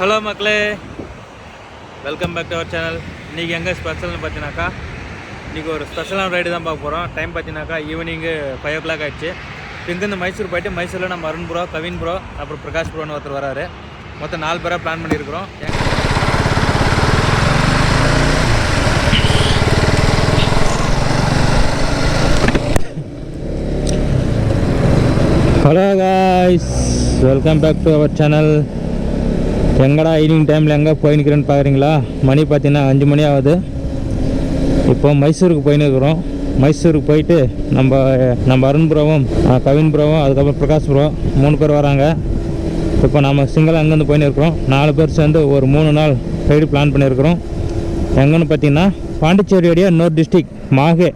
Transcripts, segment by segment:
Hello மக்களே welcome back to our channel இன்றைக்கி எங்கே ஸ்பெஷல்னு பார்த்தீங்கன்னாக்கா இன்றைக்கி ஒரு ஸ்பெஷலான ரைடு தான் பார்க்க போகிறோம் டைம் பார்த்தீங்கன்னாக்கா ஈவினிங்கு ஃபைவ் ஓ கிளாக் ஆகிடுச்சு இங்கேருந்து மைசூர் போயிட்டு மைசூரில் நம்ம அருண் ப்ரோ கவின் ப்ரோ அப்புறம் பிரகாஷ் ப்ரோன்னு ஒருத்தர் வராரு. மொத்தம் நாலு பேராக பிளான் பண்ணியிருக்கிறோம். Hello guys welcome back to our channel எங்கடா ஈவினிங் டைமில் எங்கே போயின்னுக்கிறேன்னு பார்க்குறீங்களா மணி பார்த்தீங்கன்னா அஞ்சு மணி ஆகுது. இப்போ மைசூருக்கு போயின்னு இருக்கிறோம். மைசூருக்கு போயிட்டு நம்ம நம்ம அருண்புரவும் கவின்புரவும் கவின் அதுக்கப்புறம் பிரகாஷ் மூணு பேர் வராங்க. இப்போ நம்ம சிங்கிளாக அங்கேருந்து போயின்னு இருக்கிறோம். நாலு பேர் சேர்ந்து ஒரு மூணு நாள் ரைடு பிளான் பண்ணியிருக்கிறோம். எங்கன்னு பார்த்தீங்கன்னா பாண்டிச்சேரியோடைய இன்னொரு டிஸ்ட்ரிக் மாகே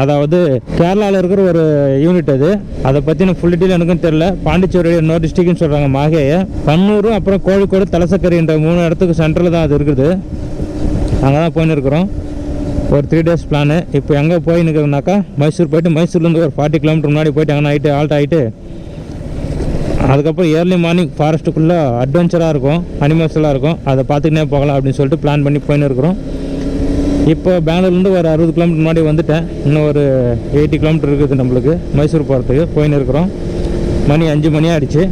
அதாவது கேரளாவில் இருக்கிற ஒரு யூனிட் அது. அதை பற்றின ஃபுல் டீட்டெயில் எனக்கும் தெரில பாண்டிச்சேரி இன்னொரு டிஸ்ட்ரிக்ட்னு சொல்கிறாங்க மாகையை. கண்ணூர் அப்புறம் கோழிக்கோடு தலசக்கரி என்ற மூணு இடத்துக்கு சென்டரில் தான் அது இருக்குது. அங்கே தான் போயின்னு இருக்கிறோம் ஒரு த்ரீ டேஸ் பிளானு இப்போ எங்கே போய் நிற்கிறோம்னாக்கா மைசூர் போயிட்டு மைசூர்லேருந்து ஒரு ஃபார்ட்டி கிலோமீட்டர் முன்னாடி போயிட்டு அங்கே நைட்டு ஆல்ட் ஆகிட்டு அதுக்கப்புறம் ஏர்லி மார்னிங் ஃபாரஸ்ட்டுக்குள்ளே அட்வென்ச்சராக இருக்கும் அனிமல்ஸ்லாம் இருக்கும். அதை பார்த்துக்கிட்டே போகலாம் அப்படின்னு சொல்லிட்டு பிளான் பண்ணி போயின்னு இருக்கிறோம் இப்போ பெங்களூர்லேருந்து ஒரு அறுபது கிலோமீட்டர் முன்னாடி வந்துட்டேன். இன்னும் ஒரு எயிட்டி கிலோமீட்டர் இருக்குது நம்மளுக்கு. மைசூர் போகிறதுக்கு போயின்னு இருக்கிறோம். மணி அஞ்சு மணி ஆகிடுச்சு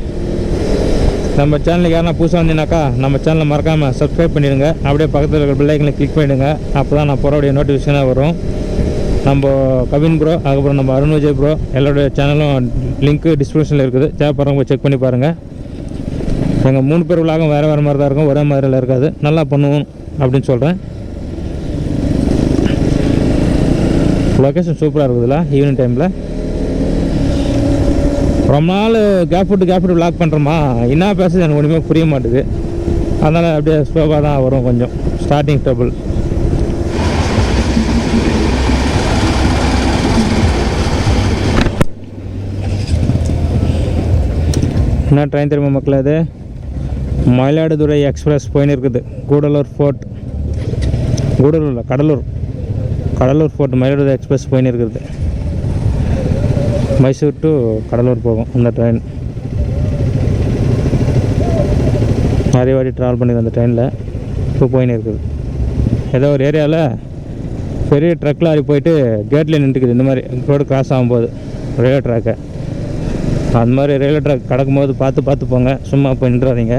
நம்ம சேனலுக்கு யாரா புதுசாக வந்தீங்கன்னாக்கா நம்ம சேனலை மறக்காமல் சப்ஸ்கிரைப் பண்ணிடுங்க. அப்படியே பக்கத்தில் இருக்கிற பில்லைக்கனை கிளிக் பண்ணிவிடுங்க அப்போ தான் நான் போகிறோடைய நோட்டிஃபிகேஷனாக வரும். நம்ம கவின் ப்ரோ அதுக்கப்புறம் நம்ம அருண் விஜய் ப்ரோ எல்லாருடைய சேனலும் லிங்க்கு டிஸ்கிரிப்ஷனில் இருக்குது. தேவைப்படுறவங்க செக் பண்ணி பாருங்கள் எங்கள் மூணு பேர் விழாவும் வேறு வேறு மாதிரி தான் இருக்கும். ஒரே மாதிரிலாம் இருக்காது. நல்லா பண்ணுவோம் அப்படின்னு சொல்கிறேன் லொக்கேஷன் சூப்பராக இருக்குதுல்ல ஈவினிங் டைமில் ரொம்ப நாள் கேப் விட்டு கேப் விட்டு விளாக் பண்ணுறோமா என்ன பேசுறது எனக்கு ஒன்றுமே புரிய மாட்டுது. அதனால் அப்படியே ஸ்லோவாக தான் வரும் கொஞ்சம். ஸ்டார்டிங் ட்ரபிள் என்ன ட்ரெயின் திரும்ப மக்கள் அது மயிலாடுதுறை எக்ஸ்பிரஸ் போயின்னு இருக்குது. கூடலூர் ஃபோர்ட். கூடலூர் இல்லை கடலூர். கடலூர் ஃபோர்ட் மயிலாடுதுறை எக்ஸ்பிரஸ் போயின்னு இருக்கிறது மைசூர் டு கடலூர் போகும் அந்த ட்ரெயின் நிறைய வாட்டி ட்ராவல் பண்ணியிருக்கேன் அந்த ட்ரெயினில் இப்போ போயின்னு இருக்குது ஏதோ ஒரு ஏரியாவில் பெரிய ட்ரக் லாரி போயிட்டு கேட்டில் நின்றுக்குது. இந்த மாதிரி ரோடு கிராஸ் ஆகும்போது. ரயில்வே ட்ராக்கை அந்த மாதிரி ரயில்வே ட்ராக் கடக்கும்போது பார்த்து பார்த்து போங்க. சும்மா போய் நின்றாதீங்க.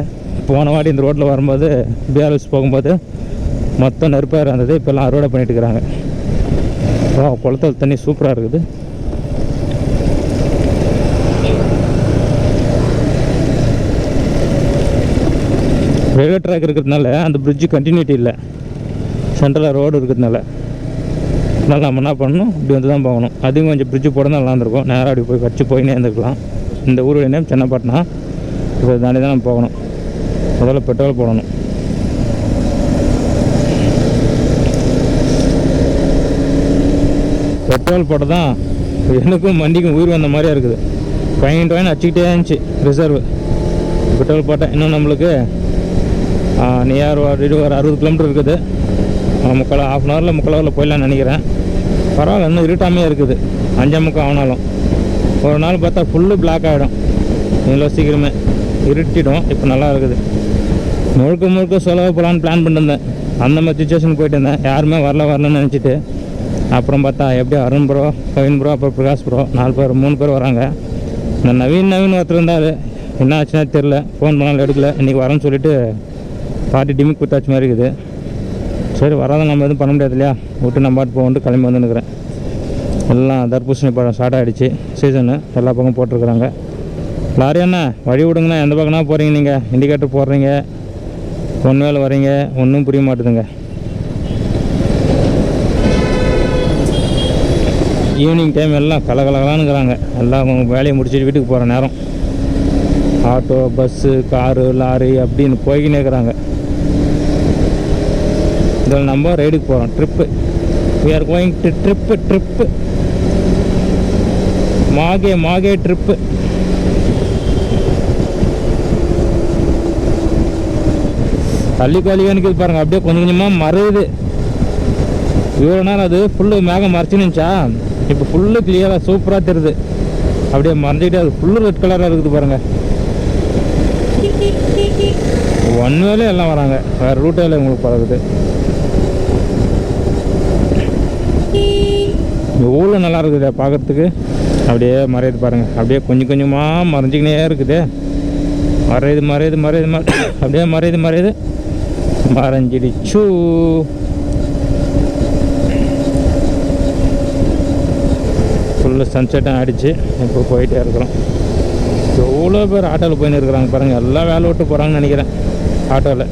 போன வாட்டி இந்த ரோட்டில் வரும்போது பிஆர்எஸ் போகும்போது மொத்தம் நெருப்பாக இருந்தது இப்போல்லாம் அறுவடை பண்ணிட்டு இருக்கிறாங்க. வா குளத்தில் தண்ணி சூப்பராக இருக்குது. ரயில்வே ட்ராக் இருக்கிறதுனால அந்த பிரிட்ஜு கண்டினியூட்டி இல்லை. சென்ட்ரலாக ரோடு இருக்கிறதுனால. அதனால் நம்ம என்ன பண்ணணும்? இப்படி வந்து தான் போகணும். அதுவும் கொஞ்சம் பிரிட்ஜு போட நல்லா இருந்திருக்கும். நேராக அப்படி போய் கடிச்சு போயினே இருந்துக்கலாம். இந்த ஊருடைய நேம் சென்னப்பட்டினா இப்போ தாண்டி தான் நம்ம போகணும். முதல்ல பெட்ரோல் போடணும். பெட்ரோல் போட தான் எனக்கும் வண்டிக்கும் உயிர் வந்த மாதிரியா இருக்குது. பாயிண்ட் வாயின் அடிச்சுக்கிட்டே இருந்துச்சு ரிசர்வ் பெட்ரோல் போட்டேன் இன்னும் நம்மளுக்கு நியர் ஒரு அறுபது கிலோமீட்டர் இருக்குது. முக்கால் ஆஃப் அன் ஹவரில் முக்கால் ஹவரில் போயிடலாம்னு நினைக்கிறேன். பரவாயில்ல இன்னும் இருட்டாமே இருக்குது. அஞ்சே முக்கம் ஆனாலும். ஒரு நாள் பார்த்தா ஃபுல்லு பிளாக் ஆகிடும் இவ்வளோ சீக்கிரமே. இருட்டிடும் இப்போ நல்லா இருக்குது. முழுக்க முழுக்க செலவு போகலான்னு பிளான் பண்ணிருந்தேன். அந்த மாதிரி சுச்சுவேஷன் போயிட்டு இருந்தேன். யாருமே வரல வரலன்னு நினச்சிட்டு. அப்புறம் பார்த்தா எப்படியும் அருண் ப்ரோ கவின் ப்ரோ அப்புறம் பிரகாஷ் ப்ரோ நாலு பேர் மூணு பேர் வராங்க. இந்த நவீன் நவீன் ஒருத்தர் இருந்தார். என்ன ஆச்சுன்னா தெரில ஃபோன் பண்ணாலும் எடுக்கல. இன்றைக்கி வரேன்னு சொல்லிட்டு பாட்டி டிமிக் குத்தாச்சு மாதிரி இருக்குது. சரி வராத நம்ம எதுவும் பண்ண முடியாது இல்லையா? விட்டு நம்ம பாட்டு போகண்டு கிளம்பி வந்துன்னுக்குறேன் எல்லாம் தர்பூசணி பழம் ஸ்டார்ட் ஆகிடுச்சு சீசனு எல்லா பக்கம் போட்டிருக்குறாங்க. லாரி அண்ணா வழி விடுங்கண்ணா. எந்த பக்கம்னா போகிறீங்க நீங்கள் இண்டிகேட்டர் போடுறீங்க. ஒன்று வேலை வரீங்க. ஒன்றும் புரிய மாட்டுதுங்க. ஈவினிங் டைம் எல்லாம் கலகலகலான்னுங்கிறாங்க எல்லாம் அவங்க வேலையை முடிச்சுட்டு வீட்டுக்கு போகிற நேரம். ஆட்டோ பஸ்ஸு காரு லாரி அப்படின்னு போய்கினே இருக்கிறாங்க. இதில் நம்ம ரைடுக்கு போகிறோம் trip we are going to trip trip Mahe Mahe trip தள்ளி காலிகானிக்கு பாருங்கள் அப்படியே கொஞ்சம் கொஞ்சமாக மறையுது. இவ்வளோ நேரம் அது ஃபுல்லு மேகம் மறைச்சு நினச்சா இப்போ ஃபுல்லு கிளியராக சூப்பராக தெரியுது. அப்படியே மறைஞ்சிக்கிட்டே அது ஃபுல்லு ரெட் கலராக இருக்குது பாருங்கள் ஒன் வேலே எல்லாம் வராங்க. வேறு வேலை உங்களுக்கு பழகுது எவ்வளோ நல்லா இருக்குது பார்க்கறதுக்கு. அப்படியே மறையுது பாருங்கள் அப்படியே கொஞ்சம் கொஞ்சமாக மறைஞ்சிக்கினே இருக்குது. மறையுது மறையுது மறையுது மறை அப்படியே மறையுது மறையுது. மறைஞ்சிடுச்சு. ஃபுல்லு சன்செட்டும் ஆகிடுச்சு இப்போ போயிட்டே இருக்கிறோம். எவ்வளோ பேர் ஆட்டோவில் போயின்னு இருக்கிறாங்க பாருங்கள் எல்லாம் வேலை விட்டு போகிறாங்கன்னு நினைக்கிறேன். ஆட்டோவில்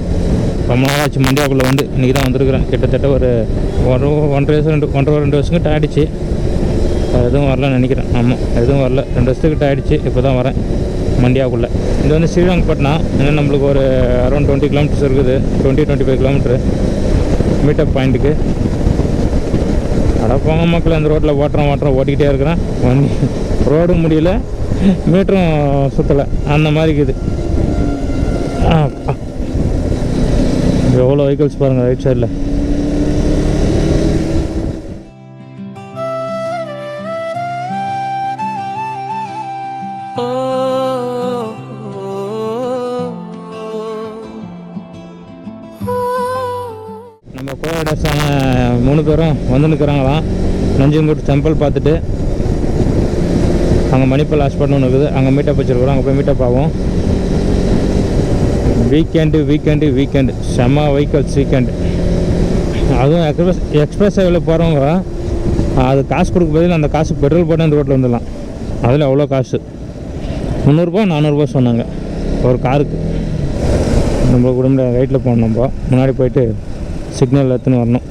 ரொம்ப நாள் ஆச்சு மண்டியாக்குள்ளே வந்து இன்றைக்கி தான் வந்திருக்கிறேன். கிட்டத்தட்ட ஒரு ஒரு ஒன்றரை வருஷம் ரெண்டு ஒன்றரை ரெண்டு வருஷங்கிட்ட ஆயிடுச்சு. எதுவும் வரலன்னு நினைக்கிறேன். ஆமாம் எதுவும் வரல. ரெண்டு வருஷத்துக்கிட்ட ஆகிடுச்சு இப்போ தான் வரேன். மண்டியாவுக்குள்ளே இது வந்து ஸ்ரீரங்கப்பட்டினம். இன்னும் நம்மளுக்கு ஒரு அரௌண்ட் டுவெண்ட்டி கிலோமீட்டர்ஸ் இருக்குது. Twenty twenty five kilometre meetup பாயிண்ட்டுக்கு அட போங்க மக்கள் அந்த ரோட்டில் ஓட்டுறோம் ஓட்டுறோம் ஓட்டிக்கிட்டே இருக்கிறேன். வண்டி ரோடும் முடியல மீட்டரும் சுற்றலை அந்த மாதிரி இருக்குது. எவ்வளோ வெஹிக்கிள்ஸ் பாருங்கள் ரைட் சைடில் நம்ம கோயடாசான மூணு பேரும் வந்து நிற்கிறாங்களாம் நஞ்சங்கூட்டு டெம்பிள் பார்த்துட்டு அங்கே மணிப்பால் ஹாஸ்பிட்டல் ஒன்று இருக்குது. அங்கே மீட்டப் வச்சுருக்குறோம். அங்கே போய் மீட்டப் ஆகும் வீக்கெண்டு வீக்கெண்டு வீக்கெண்டு செம்ம வெஹிக்கல்ஸ் வீக்கெண்டு அதுவும் எக்ஸ்பிரஸ் எக்ஸ்பிரஸ் ஹைவில் போகிறவங்க அது காசு கொடுக்க பதில் அந்த காசு பெட்ரோல் போட்டு அந்த ரோட்டில் வந்துடலாம். அதில் அவ்வளோ காசு. முந்நூறுரூபா நானூறுரூபா சொன்னாங்க. ஒரு காருக்கு நம்ம குடும்ப ரைட்டில் போனோம் நம்ம. முன்னாடி போயிட்டு சிக்னல் எடுத்துன்னு வரணும்?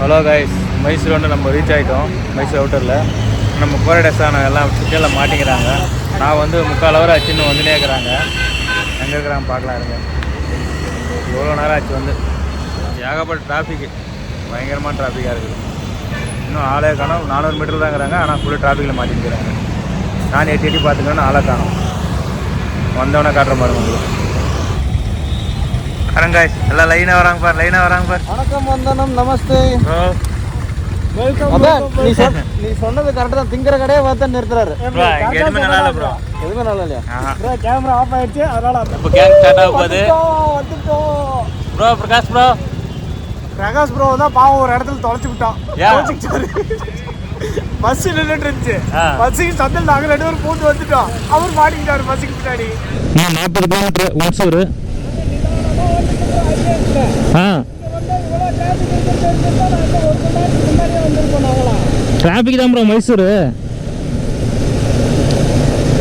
ஹலோ கைஸ் மைசூர் வந்து நம்ம ரீச் ஆகிட்டோம் மைசூர் அவுட்டரில் நம்ம போகிற எல்லாம் சிக்னலில் மாட்டிக்கிறாங்க. நான் வந்து முக்கால் ஹவர் ஆச்சு இன்னும் வந்துனே இருக்கிறாங்க. எங்கே இருக்கிறாங்க பார்க்கலாம் இருங்க. எவ்வளோ நேரம் ஆச்சு வந்து? ஏகப்பட்ட டிராஃபிக்கு பயங்கரமான டிராஃபிக்காக இருக்குது இன்னும் ஆளே காணும். நானூறு மீட்டர் தான் இருக்கிறாங்க. ஆனால் ஃபுல்லாக டிராஃபிக்கில் மாட்டிக்கிறாங்க. நான் எட்டி எட்டி பார்த்துக்கணும்னு ஆளை காணும். வந்தவொடனே காட்டுற மாதிரி உங்களுக்கு guys. எல்லாம் லைனாக வராங்க பார் லைனாக வராங்க பார். வணக்கம் வந்தனம் நமஸ்தே. ப்ரோ அதான் நீ சொன்ன நீ சொன்னது கரெக்ட் தான். திங்கிற கடையே பார்த்து நிறுத்துறாரு. எதுவுமே நல்லா இல்லை ப்ரோ எதுவுமே நல்லா இல்லையா? ஆஹா. கேமரா ஆஃப் ஆயிடுச்சு அதனால இப்போ கேங் ஸ்டார்ட் ஆக போகுது. வந்துட்டோம் bro Prakash bro Prakash bro தான் பாவம் ஒரு இடத்துல தொலைச்சு விட்டான். ஏன்? பஸ் நின்றுட்டு இருந்துச்சு. பஸ்ஸுக்கு சந்தல் நாங்கள் ரெண்டு பேரும் பூந்து வந்துட்டோம். அவர் மாட்டிக்கிட்டாரு பஸ்ஸுக்கு பின்னாடி. நாற்பது ஒன்சூர் ஆ. டிராஃபிக் தான் ப்ரோ மைசூர்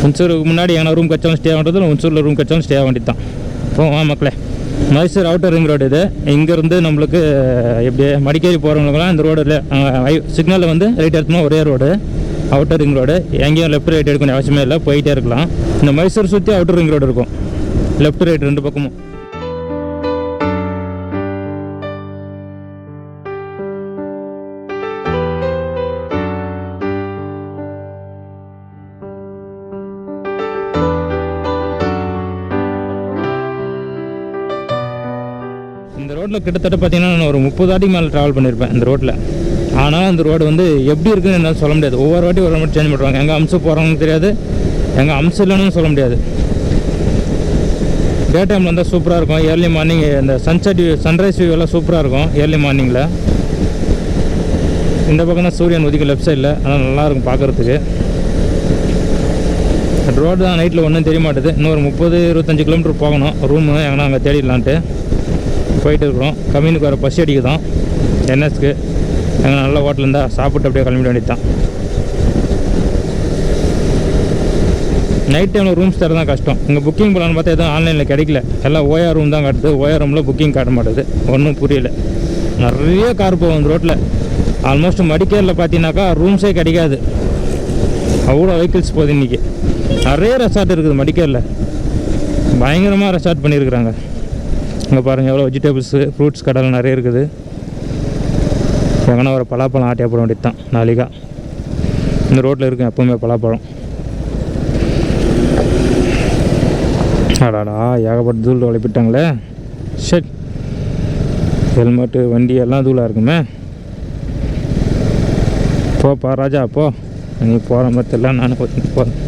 ஒன்சூருக்கு முன்னாடி எங்கன்னா ரூம் கச்சாலும் ஸ்டே பண்ணுறது ஒன்சூரில் ரூம் கச்சாலும் ஸ்டே வேண்டியது தான் போவா மக்களே. மைசூர் அவுட்டர் ரிங் ரோடு இது. இங்கேருந்து நம்மளுக்கு எப்படி மடிக்கேரி போகிறவங்களுக்குலாம் இந்த ரோடு சிக்னலில் வந்து ரைட் எடுத்தோம்னா ஒரே ரோடு அவுட்டர் ரிங் ரோடு எங்கேயும் லெஃப்ட் ரைட் எடுக்கணும் அவசியமே இல்லை. போயிட்டே இருக்கலாம். இந்த மைசூர் சுற்றி அவுட்டர் ரிங் ரோடு இருக்கும். லெஃப்ட் ரைட் ரெண்டு பக்கமும். இந்த ரோட்டில் கிட்டத்தட்ட பார்த்தீங்கன்னா நான் ஒரு முப்பது வாட்டிக்கு மேலே ட்ராவல் பண்ணியிருப்பேன் இந்த ரோட்டில் ஆனால் அந்த ரோடு வந்து எப்படி இருக்குன்னு என்னால் சொல்ல முடியாது. ஒவ்வொரு வாட்டி ஒரு மட்டும் சேஞ்ச் பண்ணுறாங்க எங்கே அம்சம் போகிறாங்கன்னு தெரியாது. எங்கே அம்சம் இல்லைன்னு சொல்ல முடியாது. டே டைமில் வந்தால் சூப்பராக இருக்கும். ஏர்லி மார்னிங் இந்த சன்செட் வியூ சன்ரைஸ் வியூ எல்லாம் சூப்பராக இருக்கும். ஏர்லி மார்னிங்கில் இந்த பக்கம் தான் சூரியன் உதிக்கும் லெஃப்ட் சைடில் அதனால் நல்லாயிருக்கும் பார்க்குறதுக்கு ரோடு தான் நைட்டில் ஒன்றும் தெரிய மாட்டுது. இன்னும் ஒரு முப்பது இருபத்தஞ்சு கிலோமீட்டர் போகணும். ரூமு எங்கன்னா அங்கே தேடிடலான்ட்டு. போயிட்டு இருக்கிறோம் கம்மினுக்கு வர பசி அடிக்குதான். என்எஸ்க்கு. எங்கே நல்ல ஹோட்டல் இருந்தால் சாப்பிட்டு அப்படியே கிளம்பிட வேண்டியது தான் நைட் டைமில் ரூம்ஸ் தர தான் கஷ்டம். இங்கே புக்கிங் பண்ணலான்னு பார்த்தா எதுவும் ஆன்லைனில் கிடைக்கல. எல்லாம் ஓஆர் ரூம் தான் காட்டுது. ஓஆர் ரூமில் புக்கிங் காட்ட மாட்டுது. ஒன்றும் புரியல. நிறைய கார் போகும் இந்த ரோட்டில் ஆல்மோஸ்ட் மடிக்கேரில் பார்த்தீங்கன்னாக்கா ரூம்ஸே கிடைக்காது. அவ்வளோ வெஹிக்கிள்ஸ் போகுது இன்றைக்கி நிறைய ரெசார்ட் இருக்குது மடிக்கேரில் பயங்கரமாக ரெசார்ட் பண்ணியிருக்கிறாங்க. இங்கே பாருங்கள் எவ்வளோ வெஜிடபிள்ஸு ஃப்ரூட்ஸ் கடையில் நிறைய இருக்குது. எங்கன்னா ஒரு பலாப்பழம் ஆட்டியா போட வேண்டியது தான் நாளைக்கா. இந்த ரோட்டில் இருக்கும் எப்போவுமே பலாப்பழம். அடாடா ஏகப்பட்ட தூள் உழைப்பிட்டாங்களே ஷட். ஹெல்மெட்டு வண்டி எல்லாம் தூளாக இருக்குமே. போப்பா ராஜா போ. நீ போகிற மாதிரி தெரியல நானும் போகிறேன்